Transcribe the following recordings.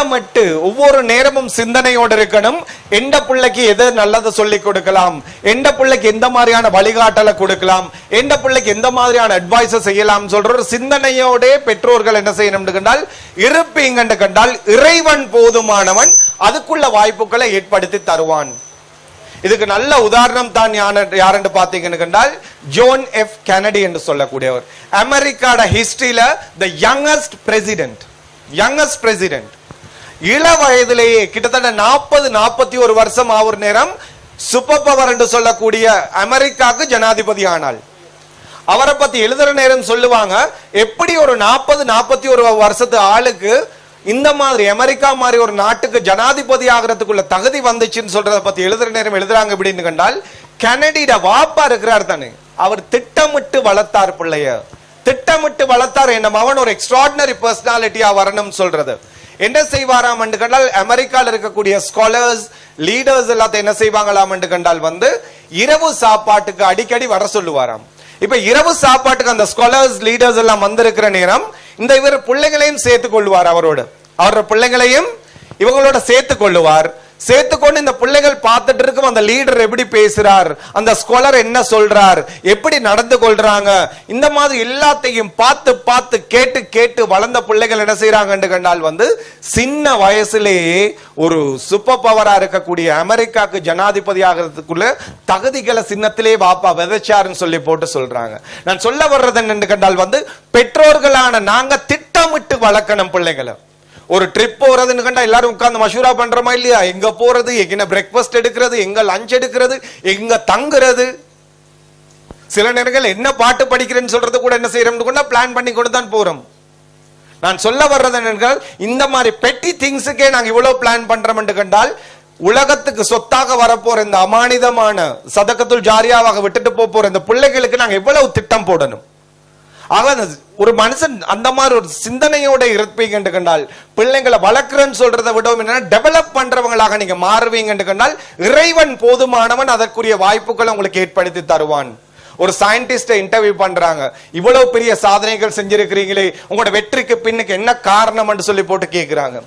திட்டமிட்டு ஒவ்வொரு நேரமும் சிந்தனையோடு இருக்கணும். எந்த பிள்ளைக்கு எது நல்லதை சொல்லி கொடுக்கலாம்? எந்த பிள்ளைக்கு எந்த மாதிரியான வழிகாட்டலை கொடுக்கலாம்? எந்த பிள்ளைக்கு எந்த மாதிரியான அட்வைஸ் செய்யலாம்? சொல்ற ஒரு சிந்தனையோட பெற்றோர்கள் என்ன செய்யணும் கண்டால் இருப்பீங்க கண்டால் இறைவன் போதுமானவன் அதுக்குள்ள வாய்ப்புகளை ஏற்படுத்தி தருவான். இதுக்கு நல்ல உதாரணம் தான் யாருன்னு பாத்தீங்கன்னு கண்டால் ஜோன் எஃப் கெனடி என்று சொல்லக்கூடியவர். அமெரிக்காட ஹிஸ்டரியில the youngest president youngest president இள வயதிலேயே கிட்டத்தட்ட நாற்பது நாற்பத்தி ஒரு வருஷம் ஆவர் நேரம் சூப்பர் பவர் என்று சொல்லக்கூடிய அமெரிக்காக்கு ஜனாதிபதி ஆனாள். அவரை பத்தி எழுதுற நேரம் சொல்லுவாங்க எப்படி ஒரு நாற்பது நாற்பத்தி ஒரு வருஷத்து ஆளுக்கு இந்த மாதிரி அமெரிக்கா மாதிரி ஒரு நாட்டுக்கு ஜனாதிபதி ஆகிறதுக்குள்ள தகுதி வந்துச்சுன்னு சொல்றத பத்தி எழுதுற நேரம் எழுதுறாங்க அப்படின்னு கண்டால் கெனடிட வாப்பா இருக்கிறார் தானே. அவர் திட்டமிட்டு வளர்த்தார் பிள்ளைய. திட்டமிட்டு வளர்த்தார் என்ன மகன் ஒரு எக்ஸ்ட்ராடினரி பர்சனாலிட்டியா வரணும் சொல்றது. என்ன செய்வாராம் என்று கண்டால் அமெரிக்கால இருக்கக்கூடிய ஸ்காலர்ஸ் லீடர்ஸ் எல்லாத்தையும் என்ன செய்வாங்களாம் என்று கண்டால் வந்து இரவு சாப்பாட்டுக்கு அடிக்கடி வர சொல்லுவாராம். இப்ப இரவு சாப்பாட்டுக்கு அந்த ஸ்காலர்ஸ் லீடர்ஸ் எல்லாம் வந்திருக்கிற நேரம் இந்த இவர் பிள்ளைகளையும் சேர்த்து கொள்வார் அவரோட. அவரோட பிள்ளைகளையும் இவங்களோட சேர்த்து கொள்ளுவார். சேர்த்துக்கொண்டு இந்த பிள்ளைகள் பார்த்துட்டு இருக்கும். அந்த லீடர் எப்படி பேசுறார்? அந்த ஸ்காலர் என்ன சொல்றார்? எப்படி நடந்து கொள்றாங்க? இந்த மாதிரி எல்லாத்தையும் பார்த்து பார்த்து கேட்டு கேட்டு வளர்ந்த பிள்ளைகள் என்ன செய்யறாங்க கண்டால் வந்து சின்ன வயசுலேயே ஒரு சூப்பர் பவரா இருக்கக்கூடிய அமெரிக்காக்கு ஜனாதிபதி ஆகிறதுக்குள்ள தகுதிகளை சின்னத்திலே வாப்பா விதைச்சாருன்னு சொல்லி போட்டு சொல்றாங்க. நான் சொல்ல வர்றது என்று கண்டால் வந்து பெற்றோர்களான நாங்க திட்டமிட்டு வளர்க்கணும் பிள்ளைகளை. ஒரு ட்ரிப் போறதுன்னு கண்டா எல்லாரும் உட்கார்ந்து மஷூரா பண்றோமா இல்லையா? எங்க போறது? எங்க பிரேக்ஃபாஸ்ட் எடுக்கிறது? எங்க லஞ்ச் எடுக்கிறது? எங்க தங்குறது? சில நேரங்கள் என்ன பாட்டு படிக்கிறேன்னு சொல்றது கூட என்ன செய்யறோம்னு கூட பிளான் பண்ணி கொண்டு தான் போறோம். நான் சொல்ல வர்றது என்னென்றால் இந்த மாதிரி பெட்டி திங்ஸுக்கே நாங்கள் இவ்வளவு பிளான் பண்றோம் என்று கண்டால் உலகத்துக்கு சொத்தாக வரப்போற இந்த அமானிதமான சதக்கத்துள் ஜாரியாவாக விட்டுட்டு போற இந்த பிள்ளைகளுக்கு நாங்கள் எவ்வளவு திட்டம் போடணும்? ஆக அந்த ஒரு மனுஷன் அந்த மாதிரி ஒரு சிந்தனையோட இருப்பீங்க கண்டால் பிள்ளைங்களை வளர்க்குறேன்னு சொல்றதை விடவும் என்னன்னா டெவலப் பண்றவங்களாக நீங்க மாறுவீங்க கண்டால் இறைவன் போதுமானவன் அதற்குரிய வாய்ப்புகளை உங்களுக்கு ஏற்படுத்தி தருவான். ஒரு சயின்டிஸ்ட இன்டர்வியூ பண்றாங்க. இவ்வளவு பெரிய சாதனைகள் செஞ்சிருக்கிறீங்களே உங்களோட வெற்றிக்கு பின்னுக்கு என்ன காரணம் சொல்லி போட்டு கேட்கிறாங்க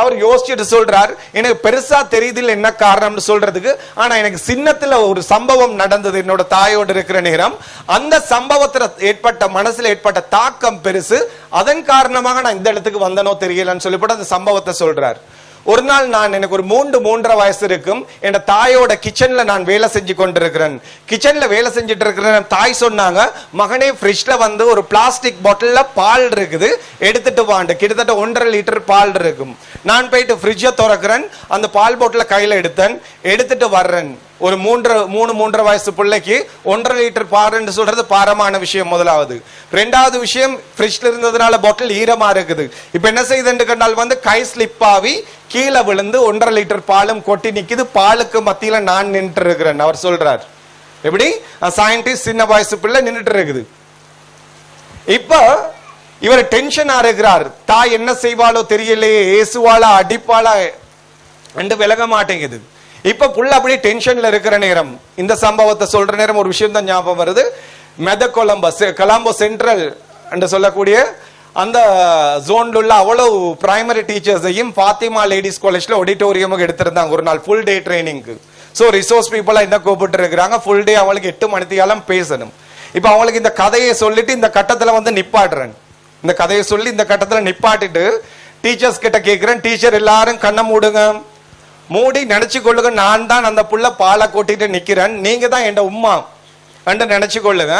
அவர் யோசிச்சுட்டு சொல்றார் எனக்கு பெருசா தெரியுதில்ல என்ன காரணம்னு சொல்றதுக்கு ஆனா எனக்கு சின்னத்துல ஒரு சம்பவம் நடந்தது என்னோட தாயோடு இருக்கிற நேரம். அந்த சம்பவத்துல ஏற்பட்ட மனசுல ஏற்பட்ட தாக்கம் பெருசு. அதன் காரணமாக நான் இந்த இடத்துக்கு வந்தனோ தெரியலன்னு சொல்லிவிட்டு அந்த சம்பவத்தை சொல்றார். ஒரு நாள் நான் எனக்கு ஒரு மூன்று மூன்றரை வயசு இருக்கும். என் தாயோட கிச்சன்ல நான் வேலை செஞ்சு கொண்டிருக்கிறேன். கிச்சன்ல வேலை செஞ்சுட்டு இருக்கிறேன் தாய் சொன்னாங்க மகனே ஃப்ரிட்ஜ்ல வந்து ஒரு பிளாஸ்டிக் பாட்டில்ல பால் இருக்குது. எடுத்துட்டு வாண்டு. கிட்டத்தட்ட ஒன்றரை லிட்டர் பால் இருக்கும். நான் போயிட்டு ஃப்ரிட்ஜை திறக்கிறேன். அந்த பால் பாட்டில கையில் எடுத்தேன். எடுத்துட்டு வர்றேன். ஒரு மூன்று மூணு மூன்றரை வயசு பிள்ளைக்கு ஒன்றரை லிட்டர் பாருன்னு சொல்றது பாரமான விஷயம் முதலாவது. ரெண்டாவது விஷயம் ஃப்ரிட்ஜில் இருந்ததுனால பாட்டில் ஈரமா இருக்குது. இப்ப என்ன செய்யுதுன்னு கண்டால் வந்து கை ஸ்லிப் ஆகி கீழே விழுந்து ஒன்றரை லிட்டர் பாலும் கொட்டி நிக்குது. பாலுக்கு மத்தியில நான் நின்று இருக்கிறேன் அவர் சொல்றார். எப்படி? சயின்டிஸ்ட் சின்ன வயசு பிள்ளை நின்றுட்டு இருக்குது இப்போ இவர் டென்ஷனா இருக்கிறார். தாய் என்ன செய்வாளோ தெரியலையே. ஏசுவாளா அடிப்பாளா என்று விலக மாட்டேங்குது. இப்ப புள்ள அப்படியே டென்ஷன்ல இருக்கிற நேரம் இந்த சம்பவத்தை சொல்ற நேரம் ஒரு விஷயம் தான் ஞாபகம் வருது. மெத கொலம்பஸ் கலாம்போ சென்ட்ரல் என்று சொல்லக்கூடிய அந்த ஜோன்ல உள்ள அவ்வளவு பிரைமரி டீச்சர்ஸையும் ஃபாத்திமா லேடிஸ் காலேஜ்ல ஆடிட்டோரியமுக்கு எடுத்திருந்தாங்க ஒரு நாள் ஃபுல் டே ட்ரைனிங்க்கு ஸோ ரிசோர்ஸ் பீப்புளா என்ன கூப்பிட்டு இருக்கிறாங்க? ஃபுல் டே அவளுக்கு எட்டு மணித்தியாலம் பேசணும். இப்போ அவளுக்கு இந்த கதையை சொல்லிட்டு இந்த கட்டத்துல வந்து நிப்பாட்டுறேன். இந்த கதையை சொல்லி இந்த கட்டத்துல நிப்பாட்டிட்டு டீச்சர்ஸ் கிட்ட கேட்குறேன் டீச்சர் எல்லாரும் கண்ணை மூடுங்க. மூடி நினைச்சு கொள்ளுங்க. நான் தான் அந்த புள்ள பாலை கொட்டிட்டு நிக்கிறேன். நீங்க தான் என் உம்மா. என்று நினைச்சு கொள்ளுங்க.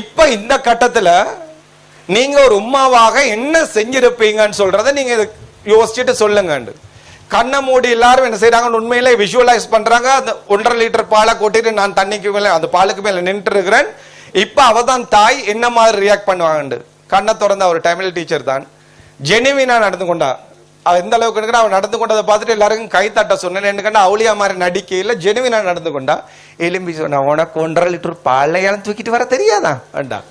இப்ப இந்த கட்டத்துல நீங்க ஒரு உம்மாவாக என்ன செஞ்சிருப்பீங்கன்னு சொல்றத நீங்க இதை யோசிச்சுட்டு சொல்லுங்க கண்ணை மூடி எல்லாரும் என்ன செய்யறாங்க உண்மையிலே விஷுவலைஸ் பண்றாங்க. அந்த ஒன்றரை லிட்டர் பாலை கொட்டிட்டு நான் தண்ணிக்கு மேல அந்த பாலுக்கு மேல நின்று இருக்கிறேன். இப்ப அவ தான் தாய் என்ன மாதிரி ரியாக்ட் பண்ணுவாங்க கண்ணை திறந்த ஒரு தமிழ் டீச்சர் தான். ஜெனுவினா நடந்து கொண்டா. எந்த அளவுக்கு இருக்கிறா அவன் நடந்து கொண்டதை பார்த்துட்டு எல்லாருக்கும் கை தட்ட சொன்னேன். என்ன அவளியா மாதிரி நடிக்கையில் ஜெனுவினா நடந்து கொண்டா. எலும்பி சொன்னா உனக்கு ஒன்றரை லிட்டர் பாலையாலும் தூக்கிட்டு வர தெரியாதா? வேண்டாம்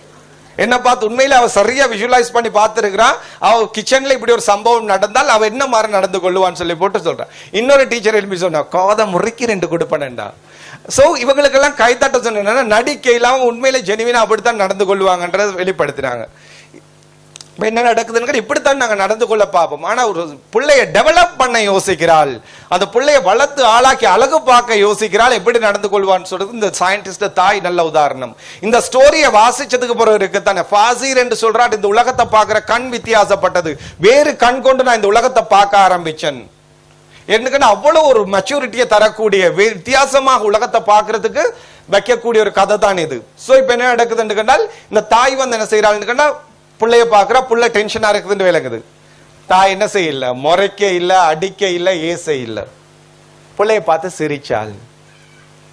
என்ன பார்த்து உண்மையில அவ சரியா விஷுவலைஸ் பண்ணி பார்த்துருக்கிறான் அவ கிச்சன்ல இப்படி ஒரு சம்பவம் நடந்தால் அவ என்ன மாதிரி நடந்து கொள்ளுவான்னு சொல்லி போட்டு சொல்றான் இன்னொரு டீச்சர் எழுப்பி சொன்னா கோதை முறுக்கி ரெண்டு கொடுப்பனேன்டா. சோ இவங்களுக்கெல்லாம் கைத்தட்ட சொன்னா நடிக்கையில் அவன் உண்மையில ஜெனுவினா அப்படித்தான் நடந்து கொள்வாங்கன்றத வெளிப்படுத்தினாங்க. இப்போ என்ன நடக்குதுன்னு இப்படித்தான் நாங்கள் நடந்து கொள்ள பார்ப்போம் ஆனால் ஒரு பிள்ளைய டெவலப் பண்ண யோசிக்கிறாள். அந்த பிள்ளைய வளர்த்து ஆளாக்கி அழகு பார்க்க யோசிக்கிறாள். எப்படி நடந்து கொள்வான்னு சொல்றது இந்த சயின்டிஸ்ட் தாய் நல்ல உதாரணம். இந்த ஸ்டோரியை வாசிச்சதுக்கு பிறகு இருக்குத்தானே தானே என்று சொல்றாட் இந்த உலகத்தை பார்க்குற கண் வித்தியாசப்பட்டது. வேறு கண் கொண்டு நான் இந்த உலகத்தை பார்க்க ஆரம்பிச்சேன். என்னக்குன்னா அவ்வளோ ஒரு மெச்சூரிட்டியை தரக்கூடிய வித்தியாசமாக உலகத்தை பார்க்கறதுக்கு வைக்கக்கூடிய ஒரு கதை தான் இது. ஸோ இப்போ என்ன நடக்குதுன்னு கண்டால் இந்த தாய் வந்து என்ன செய்யறாள்னு கேட்டால் பிள்ளைய பாக்குறா புள்ள டென்ஷனா இருக்குதுன்னு விளங்குது. தாய் என்ன செய்யல? முறைக்க இல்ல அடிக்க இல்ல ஏச இல்ல. பிள்ளைய பார்த்து சிரிச்சாள்.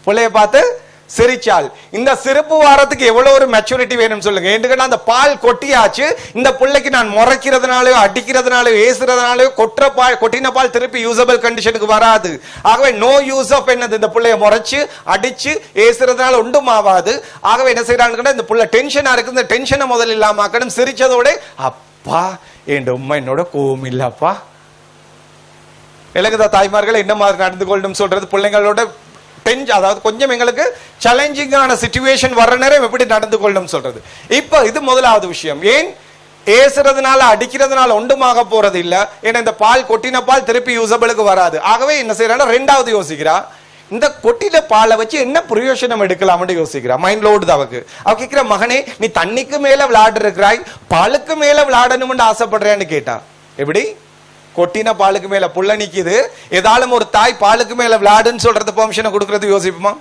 பிள்ளைய பார்த்து சிரிச்சால் இந்த சிறப்பு வாரத்துக்கு எவ்வளவு ஒரு மெச்சூரிட்டி வேணும் சொல்லுங்க. ஏன்னு அந்த பால் கொட்டியாச்சு. இந்த பிள்ளைக்கு நான் முறைக்கிறதுனாலயோ அடிக்கிறதுனாலயோ ஏசுறதுனாலயோ கொட்டுற பால் கொட்டின பால் திருப்பி யூசபிள் கண்டிஷனுக்கு வராது. ஆகவே நோ யூஸ் ஆஃப் என்னது? இந்த பிள்ளைய முறைச்சு அடிச்சு ஏசுறதுனால ஒன்றும் ஆகாது ஆகவே என்ன செய்யறான்னு இந்த பிள்ளை டென்ஷனா இருக்கு இந்த டென்ஷனை முதல்ல இல்லாம ஆக்கணும் சிரிச்சதோட அப்பா என் உண்மை என்னோட கோவம் இல்லப்பா. இலங்கதா தாய்மார்கள் என்ன மாதிரி நடந்து கொள்ளணும் சொல்றது? பிள்ளைங்களோட டென்ஸ் அதாவது கொஞ்சம் எங்களுக்கு சேலஞ்சிங்கான சுச்சுவேஷன் வர்ற நேரம் எப்படி நடந்து கொள்ளணும் சொல்றது. இப்போ இது முதலாவது விஷயம். ஏன்? ஏசுறதுனால அடிக்கிறதுனால ஒன்றுமாக போறது இல்லை. ஏன்னா இந்த பால் கொட்டின பால் திருப்பி யூசபிளுக்கு வராது. ஆகவே என்ன செய்யறாங்க ரெண்டாவது யோசிக்கிறா. இந்த கொட்டில பாலை வச்சு என்ன பிரயோஜனம் எடுக்கலாம்னு யோசிக்கிறா. மைண்ட் லோடு அவக்கு அவ கேட்கிற மகனே நீ தண்ணிக்கு மேல விளையாடு இருக்கிறாய் பாலுக்கு மேல விளையாடணும்னு ஆசைப்படுறேன்னு கேட்டா. எப்படி? கொட்டின பாலுக்கு மேல புள்ள நிக்குது. ஏதாலும் ஒரு தாய் பாலுக்கு மேல விளையாடுன்னு சொல்றது பெர்மிஷனை கொடுக்கறது யோசிப்போமா?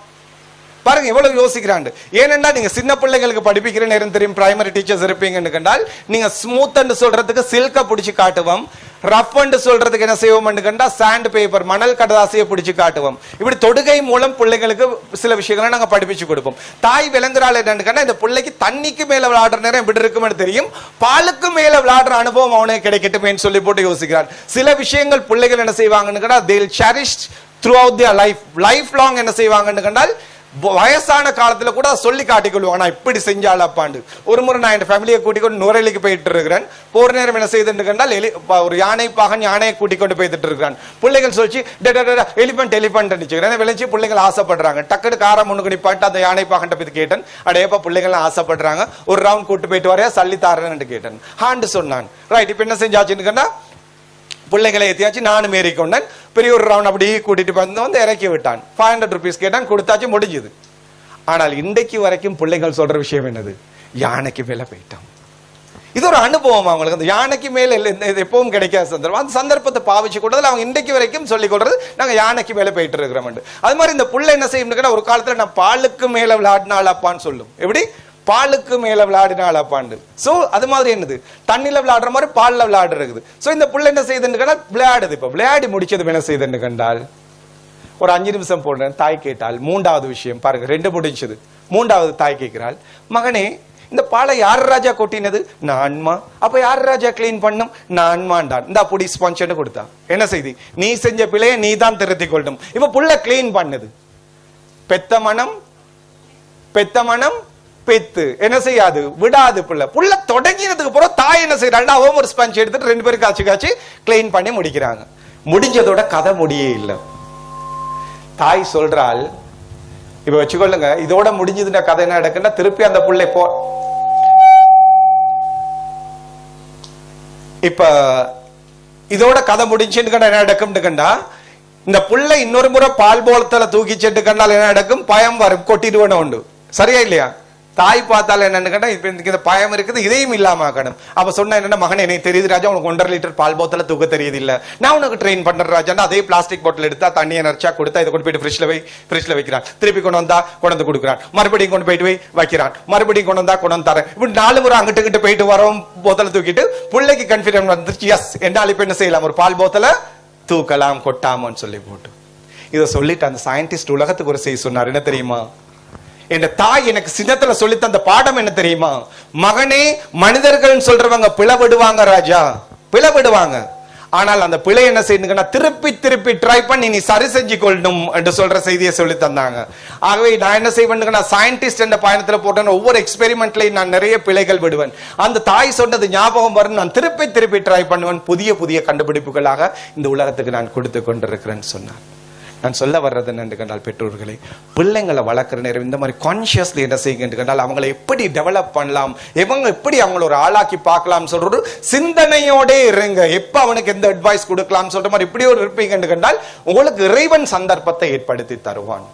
பாருங்க எவ்வளவு யோசிக்கிறாண்டு. ஏனென்றா நீங்க சின்ன பிள்ளைங்களுக்கு படிப்பிக்கிற நேரம் தெரியும் பிரைமரி டீச்சர்ஸ் இருப்பீங்கன்னு கண்டால் நீங்க ஸ்மூத் சொல்றதுக்கு சில்க பிடிச்சு காட்டுவோம். ரஃப் சொல்றதுக்கு என்ன செய்வோம் கண்டா சாண்ட் பேப்பர் மணல் கடதாசியை பிடிச்சு காட்டுவோம். இப்படி தொடுகை மூலம் பிள்ளைங்களுக்கு சில விஷயங்களை நாங்க படிப்பிச்சு கொடுப்போம். தாய் விளங்குறாள் என்னன்னு கண்டா இந்த பிள்ளைக்கு தண்ணிக்கு மேல விளையாடுற நேரம் எப்படி இருக்கும்னு தெரியும். பாலுக்கு மேல விளையாடுற அனுபவம் அவனே கிடைக்கட்டுமேன்னு சொல்லி போட்டு யோசிக்கிறான். சில விஷயங்கள் பிள்ளைகள் என்ன செய்வாங்கன்னு கண்டா they'll cherish throughout their life life long என்ன செய்வாங்கன்னு கண்டால் வயசான காலத்துல கூட சொல்லி காட்டிக்கொள்வாங்க. நான் இப்படி செஞ்சாள் அப்பாண்டு. ஒரு முறை நான் என் ஃபேமிலியை கூட்டிக் கொண்டு நுரையிலுக்கு போயிட்டு இருக்கிறேன். போர் நேரம் என்ன செய்துன்னு கண்டால் எலி ஒரு யானை பாகன் யானையை கூட்டிக் கொண்டு போயிட்டு இருக்கிறான். பிள்ளைகள் சொல்லிச்சு எலிபென்ட் எலிபென்ட் நினைச்சுக்கிறேன். விளைஞ்சி பிள்ளைகள் ஆசைப்படுறாங்க. டக்குனு காரம் முன்னுக்கு நிப்பாட்டு அந்த யானை பாகன்ட்ட போய் கேட்டேன். அடையப்பா பிள்ளைகள் ஆசைப்படுறாங்க. ஒரு ரவுண்ட் கூட்டு போயிட்டு வரையா? சல்லி தாரேன்னு கேட்டேன். ஹாண்டு சொன்னான். ரைட் இப்ப என்ன செஞ்சாச்சுன்னு கேட்டால் பிள்ளைகளை ஏற்றியாச்சு நானும் ஏறிக்கொண்டேன். பெரிய ஒரு ரவுண்ட் அப்படியே கூட்டிட்டு வந்து வந்து இறக்கி விட்டான். ஃபைவ் ஹண்ட்ரட் ருபீஸ் கேட்டான் கொடுத்தாச்சு முடிஞ்சுது. ஆனால் இன்றைக்கு வரைக்கும் பிள்ளைகள் சொல்ற விஷயம் என்னது? யானைக்கு மேலே போயிட்டான். இது ஒரு அனுபவம் அவங்களுக்கு. அந்த யானைக்கு மேல இந்த- இது எப்பவும் கிடைக்காத சந்தர்ப்பம். அந்த சந்தர்ப்பத்தை பாவிச்சு கொடுத்தது அவங்க இன்றைக்கு வரைக்கும் சொல்லிக் கொள்றது நாங்கள் யானைக்கு மேலே போயிட்டு இருக்கிறோம் அது மாதிரி இந்த புள்ள என்ன செய்யும் ஒரு காலத்தில் நான் பாலுக்கு மேலே விளையாடினாள் அப்பான்னு சொல்லும். எப்படி? பாலுக்கு மேல விளையாடினாள் அப்பாண்டு. சோ அது மாதிரி என்னது? தண்ணில விளையாடுற மாதிரி பால்ல விளையாடுறது. சோ இந்த புள்ள என்ன செய்யுதுன்னு கண்டால் விளையாடுது இப்ப. விளையாடி முடிச்சது என்ன செய்யுதுன்னு கண்டால் ஒரு அஞ்சு நிமிஷம் போடுறேன் தாய் கேட்டால் மூன்றாவது விஷயம் பாருங்க ரெண்டு முடிஞ்சது. மூன்றாவது தாய் கேட்கிறாள் மகனே இந்த பாலை யார் ராஜா கொட்டினது? நான்மா அப்ப யார் ராஜா கிளீன் பண்ணும்? நான்மாண்டான் இந்த அப்படி ஸ்பான்சர்னு கொடுத்தா. என்ன செய்தி? நீ செஞ்ச பிள்ளையை நீ தான் திருத்திக் கொள்ளணும் இப்ப புள்ள கிளீன் பண்ணுது. பெத்த மனம் பெத்த மனம் பெத்து. என்ன செய்யாது? விடாது பிள்ளை. புள்ள தொடங்கினதுக்கு அப்புறம் தாய் என்ன செய்யறாங்க? அவன் ஒரு ஸ்பஞ்ச் எடுத்துட்டு ரெண்டு பேரும் காய்ச்சி காய்ச்சி கிளீன் பண்ணி முடிக்கிறாங்க. முடிஞ்சதோட கதை முடியே இல்லை. தாய் சொல்றாள் இப்ப வச்சுக்கொள்ளுங்க இதோட முடிஞ்சதுன்ற கதை என்ன நடக்குன்னா திருப்பி அந்த புள்ளை போ இப்ப இதோட கதை முடிஞ்சுன்னு கண்டா என்ன நடக்கும்னு இந்த புள்ளை இன்னொரு முறை பால் போலத்துல தூக்கி செட்டு கண்டால் என்ன நடக்கும்? பயம் வரும். கொட்டிடுவேன்னு உண்டு. சரியா இல்லையா? தாய் பார்த்தால என்னன்னு கேட்டால் இந்த பயம் இருக்குது இதையும் இல்லாம ஆக்கணும் அப்ப சொன்ன என்னன்னா மகன் எனக்கு தெரியுது ராஜா உனக்கு ஒன்றரை லிட்டர் பால் போத்தல தூக்க தெரியுது இல்ல நான் உனக்கு ட்ரெயின் பண்ற ராஜா. அதே பிளாஸ்டிக் பாட்டில் எடுத்தா தண்ணியை நரைச்சா கொடுத்தா இதை கொண்டு போயிட்டு ஃப்ரிட்ஜில் வை ஃப்ரிட்ஜ்ல வைக்கிறான். திருப்பி கொண்டு வந்தா கொண்டு வந்து கொடுக்குறான். மறுபடியும் கொண்டு போயிட்டு போய் வைக்கிறான். மறுபடியும் கொண்டு வந்தா கொண்டு வந்து தரேன். இப்படி நாலு முறை அங்கிட்டு இங்கிட்டு போயிட்டு வரோம் போத்தலை தூக்கிட்டு பிள்ளைக்கு கன்ஃபிடன்ஸ் வந்துருச்சு. எஸ் என்னால் இப்ப என்ன செய்யலாம்? ஒரு பால் போத்தல தூக்கலாம் கொட்டாமன்னு சொல்லி போட்டு. இதை சொல்லிட்டு அந்த சயின்டிஸ்ட் உலகத்துக்கு ஒரு செய்தி சொன்னார். என்ன தெரியுமா? என் தாய் எனக்கு சின்னத்துல சொல்லி தந்த பாடம் என்ன தெரியுமா? மகனே மனிதர்கள் சொல்றவங்க பிளவிடுவாங்க ராஜா. பிளவிடுவாங்க. ஆனால் அந்த பிழை என்ன செய்யணுங்கன்னா திருப்பி திருப்பி ட்ரை பண்ணி நீ சரி செஞ்சு கொள்ளணும் என்று சொல்ற செய்தியை சொல்லி தந்தாங்க. ஆகவே நான் என்ன செய்வேன் சயின்டிஸ்ட் என்ற பயணத்தில் போட்டேன் ஒவ்வொரு எக்ஸ்பெரிமெண்ட்லையும் நான் நிறைய பிழைகள் விடுவேன். அந்த தாய் சொன்னது ஞாபகம் வரும் நான் திருப்பி திருப்பி ட்ரை பண்ணுவேன். புதிய புதிய கண்டுபிடிப்புகளாக இந்த உலகத்துக்கு நான் கொடுத்து கொண்டிருக்கிறேன்னு சொன்னார். நான் சொல்ல வர்றது என்று கண்டால் பெற்றோர்களே பிள்ளைங்களை வளர்க்குற நேரம் இந்த மாதிரி கான்ஷியஸ்லி என்ன செய்யுங்க? கண்டால் அவங்களை எப்படி டெவலப் பண்ணலாம்? இவங்க எப்படி அவங்கள ஒரு ஆளாக்கி பார்க்கலாம் சொல்ற ஒரு சிந்தனையோட இருங்க. எப்போ அவனுக்கு எந்த அட்வைஸ் கொடுக்கலாம் சொல்ற மாதிரி இப்படி ஒரு இருப்பீங்கன்னு கண்டால் உங்களுக்கு இறைவன் சந்தர்ப்பத்தை ஏற்படுத்தி தருவான்.